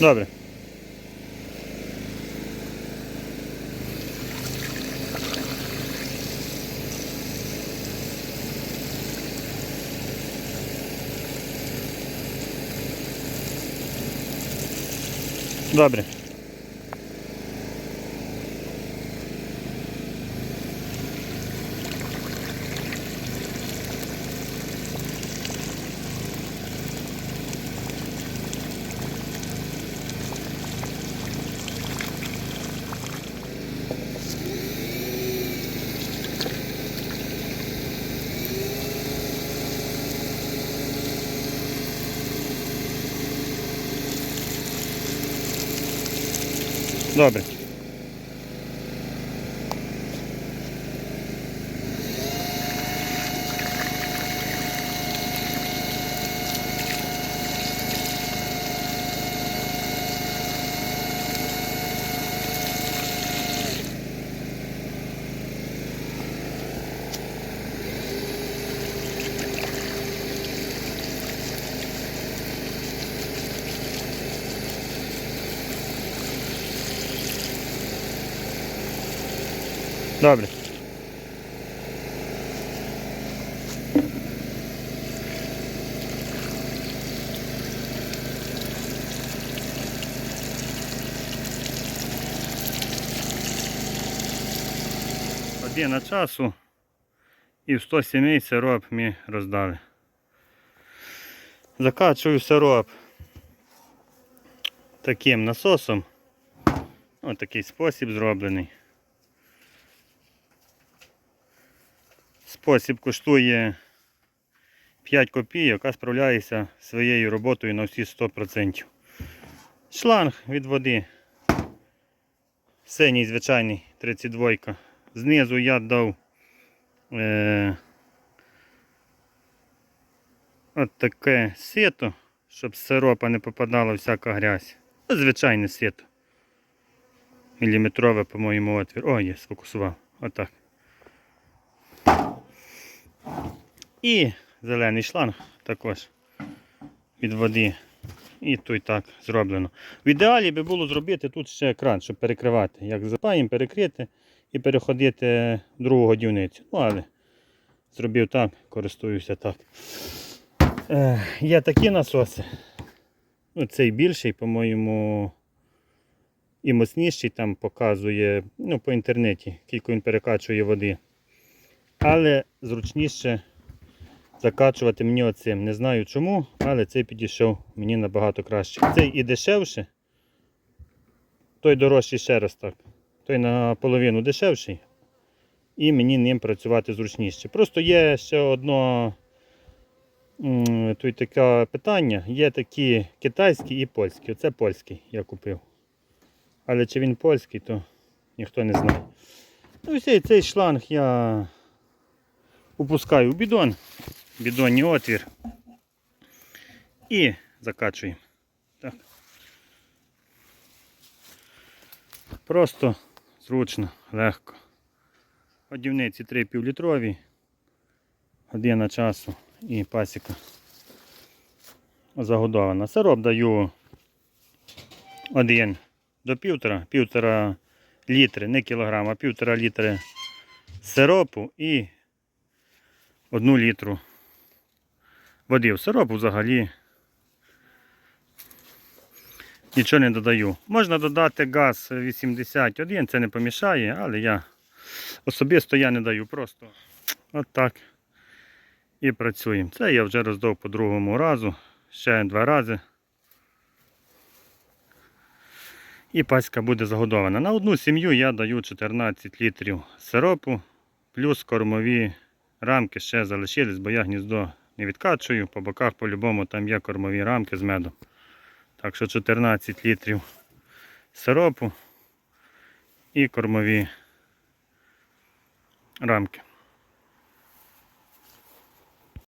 Добре. Добре. Добре. Добре. Година часу і в 100 сімей сироп ми роздали. Закачую сироп таким насосом. Ось такий спосіб зроблений. Спосіб коштує 5 копійок, а справляється своєю роботою на всі 100%. Шланг від води. Синій звичайний 32. Знизу я дав е, от таке сито, щоб з сиропа не попадала всяка грязь. Звичайне сито. Міліметрове, по-моєму, отвір. О, є, сфокусував. Отак. І зелений шланг також від води. І тут так зроблено. В ідеалі би було зробити тут ще екран, щоб перекривати. Як запаємо, перекрити і переходити в другу годівницю. Ну, але зробив так, користуюся так. Е, є такі насоси. Ну, цей більший, по-моєму, і моцніший там показує ну, по інтернеті, скільки він перекачує води. Але зручніше закачувати мені оцим. Не знаю чому, але цей підійшов мені набагато краще. Цей і дешевше, той дорожчий ще раз так. Той наполовину дешевший. І мені ним працювати зручніше. Просто є ще одно тут таке питання. Є такі китайські і польські. Оце польський я купив. Але чи він польський, то ніхто не знає. Ну, і цей, шланг я опускаю в бідон, бідонний отвір і закачуємо. Так. Просто зручно, легко. Годівниці 3 півлітрові, година часу і пасіка загодована. Сироп даю один до півтора, півтора літри, не кілограма, півтора літри сиропу і одну літру води. В сиропу взагалі нічого не додаю. Можна додати газ 81, це не помішає, але я особисто я не даю. Просто от так і працюємо. Це я вже роздав по другому разу, ще два рази. І паська буде загодована. На одну сім'ю я даю 14 літрів сиропу, плюс кормові рамки ще залишились, бо я гніздо не відкачую. По боках по-любому там є кормові рамки з медом. Так що 14 літрів сиропу і кормові рамки.